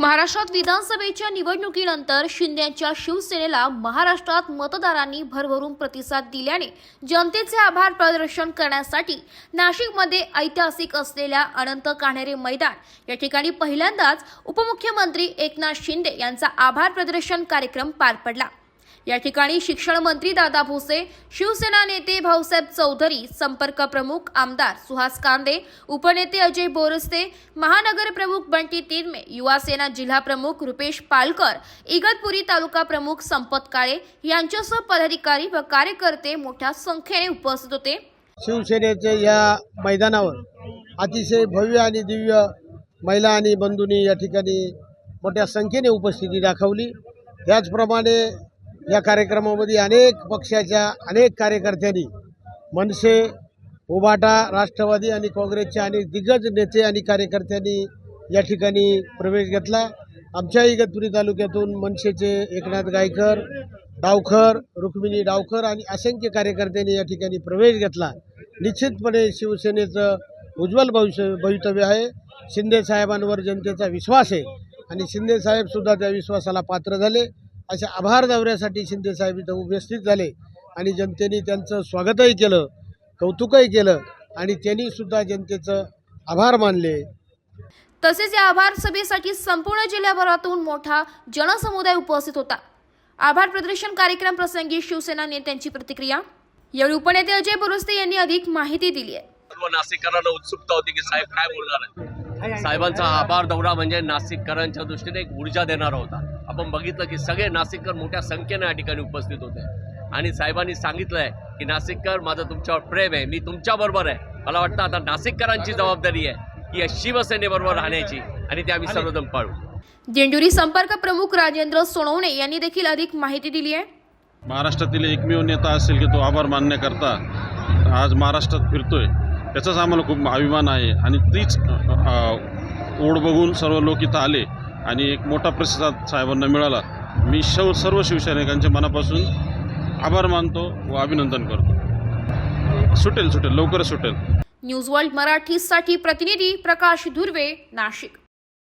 महाराष्ट्रात विधानसभेच्या निवडणुकीनंतर शिंदेच्या शिवसेनेला महाराष्ट्रात मतदारांनी भरभरून प्रतिसाद दिल्याने जनतेचे आभार प्रदर्शन करण्यासाठी नाशिकमध्ये ऐतिहासिक असलेल्या अनंत कान्हेरे मैदान. या ठिकाणी पहिल्यांदाच उपमुख्यमंत्री एकनाथ शिंदे यांचा आभार प्रदर्शन कार्यक्रम पार पडला. या ठिकाणी शिक्षण मंत्री दादा भुसे शिवसेना नेते भाऊसाहेब चौधरी संपर्क प्रमुख आमदार सुहास कांदे उपनेते अजय बोरस्ते महानगर प्रमुख बंटी तिरमे युवा सेना जिल्हा प्रमुख रुपेश पालकर इगतपुरी तालुका प्रमुख संपत काळे यांच्यासह पदाधिकारी व कार्यकर्ते मोठ्या संख्येने उपस्थित होते. शिवसेनेचे या मैदानावर अतिशय भव्य आणि दिव्य महिला आणि बंधूंनी या ठिकाणी मोठ्या संख्येने उपस्थिती दाखवली. त्याचप्रमाणे या कार्यक्रमामध्ये अनेक पक्षाच्या अनेक कार्यकर्त्यांनी मनसे उबाटा राष्ट्रवादी आणि काँग्रेसचे अनेक दिग्गज नेते आणि कार्यकर्त्यांनी या ठिकाणी प्रवेश घेतला. आमच्या इगतपुरी तालुक्यातून मनसेचे एकनाथ गायकर डावखर रुक्मिणी डावखर आणि असंख्य कार्यकर्त्यांनी या ठिकाणी प्रवेश घेतला. निश्चितपणे शिवसेनेचं उज्ज्वल भविष्य भवितव्य आहे. शिंदे साहेबांवर जनतेचा विश्वास आहे आणि शिंदेसाहेबसुद्धा त्या विश्वासाला पात्र झाले. अशा आभार दौऱ्यासाठी शिंदे साहेब इथं उपस्थित झाले आणि जनतेने त्यांचं स्वागतही केलं कौतुकही केलं आणि त्यांनी सुद्धा जनतेचं आभार मानले. तसेच या आभार सभेसाठी संपूर्ण जिल्ह्याभरातून मोठा जनसमुदाय उपस्थित होता. आभार प्रदर्शन कार्यक्रम प्रसंगी शिवसेना नेत्यांची प्रतिक्रिया. यावेळी उपनेते अजय बोरस्ते यांनी अधिक माहिती दिली आहे. सर्व नाशिककरांना उत्सुकता होती की साहेब काय बोलणार आहे साहेबांचा आभार दौरा म्हणजे नाशिककरांच्या दृष्टीने एक ऊर्जा देणारा होता. आपण बघितलं की सगळे नाशिककर मोठ्या संख्येने या ठिकाणी उपस्थित होते. आणि साहेबांनी सांगितलंय की नाशिककर माझं तुमच्यावर प्रेम आहे मी तुमच्याबरोबर आहे. मला वाटतं आता नाशिककरांची जबाबदारी आहे की या शिवसेनेबरोबर राहण्याची आणि ते आम्ही सर्वजण पाळू. दिंडोरी संपर्क प्रमुख राजेंद्र सोनवणे यांनी देखील अधिक माहिती दिली आहे. महाराष्ट्रातील एकमेव नेता असेल की तो आभार मानण्याकरता आज महाराष्ट्रात फिरतोय त्याचाच आम्हाला खूप अभिमान आहे. आणि तीच ओढ बघून सर्व लोक इथं आले. आणि एक मोठा प्रतिसाद साहेबांना मिळाला. मी शव सर्व शिवसैनिकांच्या मनापासून आभार मानतो व अभिनंदन करतो. सुटेल सुटेल लवकरच सुटेल. न्यूज वर्ल्ड मराठीसाठी प्रतिनिधी प्रकाश धुर्वे नाशिक.